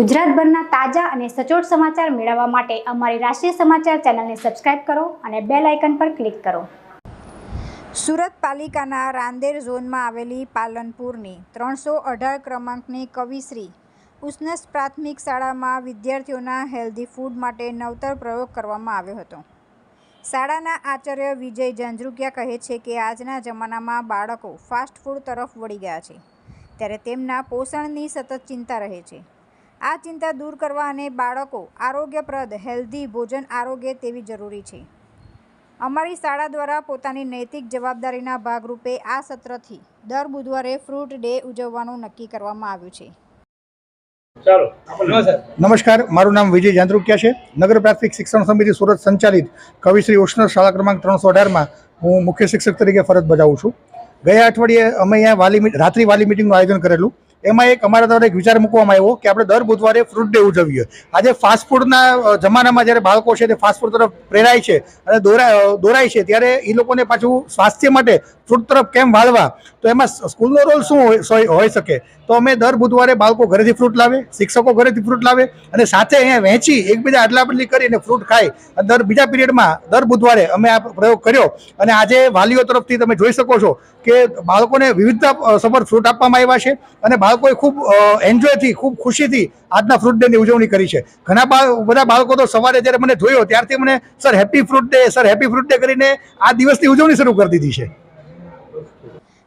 ગુજરાતભરના તાજા અને સચોટ સમાચાર મેળવવા માટે અમારી રાષ્ટ્રીય સમાચાર ચેનલને સબસ્ક્રાઇબ કરો અને બેલ આઇકન પર ક્લિક કરો. સુરત પાલિકાના રાંદેર ઝોનમાં આવેલી પાલનપુરની ત્રણસો અઢાર ક્રમાંકની કવિશ્રી ઉષ્ણસ પ્રાથમિક શાળામાં વિદ્યાર્થીઓના હેલ્ધી ફૂડ માટે નવતર પ્રયોગ કરવામાં આવ્યો હતો. શાળાના આચાર્ય વિજય ઝંઝરુકિયા કહે છે કે આજના જમાનામાં બાળકો ફાસ્ટ ફૂડ તરફ વળી ગયા છે, ત્યારે તેમના પોષણની સતત ચિંતા રહે છે. આ ચિંતા દૂર કરવા અને બાળકો આરોગ્યપ્રદ હેલ્ધી ભોજન આરોગ્ય તેવી જરૂરી છે. અમારી શાળા દ્વારા પોતાની નૈતિક જવાબદારીના ભાગરૂપે આ સત્રથી દર બુધવારે ફ્રૂટ ડે ઉજવવાનું નક્કી કરવામાં આવ્યું છે. નમસ્કાર. મારું નામ વિજય જાંદ્રુકિયા છે. નગર પ્રાથમિક શિક્ષણ સમિતિ સુરત સંચાલિત કવિશ્રી ઉષ્ણ શાળા ક્રમાંક ત્રણસો અઢારમાં હું મુખ્ય શિક્ષક તરીકે ફરજ બજાવું છું. ગયા અઠવાડિયે અમે અહીંયા વાલી રાત્રિ વાલી મિટિંગનું આયોજન કરેલું. એમાં એક અમારા દ્વારા એક વિચાર મૂકવામાં આવ્યો કે આપણે દર બુધવારે ફ્રૂટ ડે ઉજવીએ. આજે ફાસ્ટફૂડના જમાનામાં જ્યારે બાળકો છે તે ફાસ્ટફૂડ તરફ પ્રેરાય છે અને દોરાય દોરાય છે, ત્યારે એ લોકોને પાછું સ્વાસ્થ્ય માટે ફ્રૂટ તરફ કેમ વાળવા? તો એમાં સ્કૂલનો રોલ શું હોઈ શકે? તો અમે દર બુધવારે બાળકો ઘરેથી ફ્રૂટ લાવે, શિક્ષકો ઘરેથી ફ્રૂટ લાવે અને સાથે અહીંયા વહેંચી, એકબીજા આટલા બદલી કરીને ફ્રૂટ ખાય. અને દર બીજા પીરિયડમાં દર બુધવારે અમે આ પ્રયોગ કર્યો અને આજે વાલીઓ તરફથી તમે જોઈ શકો છો કે બાળકોને વિવિધતા સભર ફ્રૂટ આપવામાં આવ્યા છે અને બાળકોએ ખૂબ એન્જોયથી ખૂબ ખુશીથી આજના ફ્રૂટ ડેની ઉજવણી કરી છે. ઘણા બધા બાળકો તો સવારે જ્યારે મને જોયો, ત્યારથી મને, sir happy fruit day sir happy fruit day કરીને આ દિવસની ઉજવણી શરૂ કરી દીધી છે.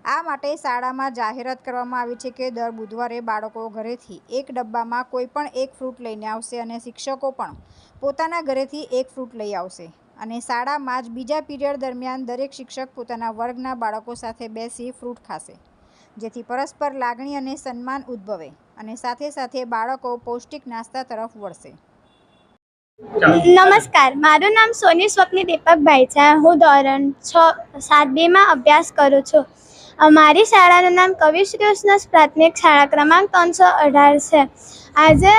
આ માટે શાળામાં જાહેરાત કરવામાં આવી છે કે દર બુધવારે બાળકો ઘરેથી એક ડબ્બામાં કોઈ પણ એક ફ્રૂટ લઈને આવશે અને શિક્ષકો પણ પોતાના ઘરેથી એક ફ્રૂટ લઈ આવશે. અને શાળામાં જ બીજા પીરિયડ દરમિયાન દરેક શિક્ષક પોતાના વર્ગના બાળકો સાથે બેસી ફ્રૂટ ખાશે. જેથી પરસ્પર લાગણી અને સન્માન ઉદ્ભવે અને સાથે સાથે બાળકો પૌષ્ટિક નાસ્તા તરફ વળશે. નમસ્કાર, મારું નામ સોની સ્વપ્ની દીપકભાઈ છે. હું ધોરણ છ, સાત બેમાં અભ્યાસ કરું છું. અમારી શાળાનું નામ કવિ ઉષ્ણસ પ્રાથમિક શાળા ક્રમાંક ત્રણસો અઢાર છે. આજે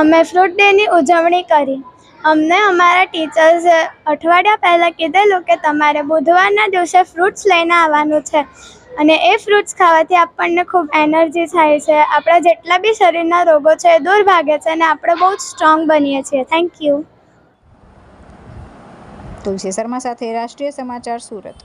અમે ફ્રૂટ ડેની ઉજવણી કરી. અમને અમારા ટીચર્સે અઠવાડિયા પહેલાં કીધેલું કે તમારે બુધવારના દિવસે ફ્રૂટ્સ લઈને આવવાનું છે. અને એ ફ્રૂટ્સ ખાવાથી આપણને ખૂબ એનર્જી થાય છે. આપણા જેટલા બી શરીરના રોગો છે એ દૂર ભાગે છે અને આપણે બહુ જ સ્ટ્રોંગ બનીએ છીએ. થેન્ક યુ તુલસી શર્મા સાથે રાષ્ટ્રીય સમાચાર સુરત.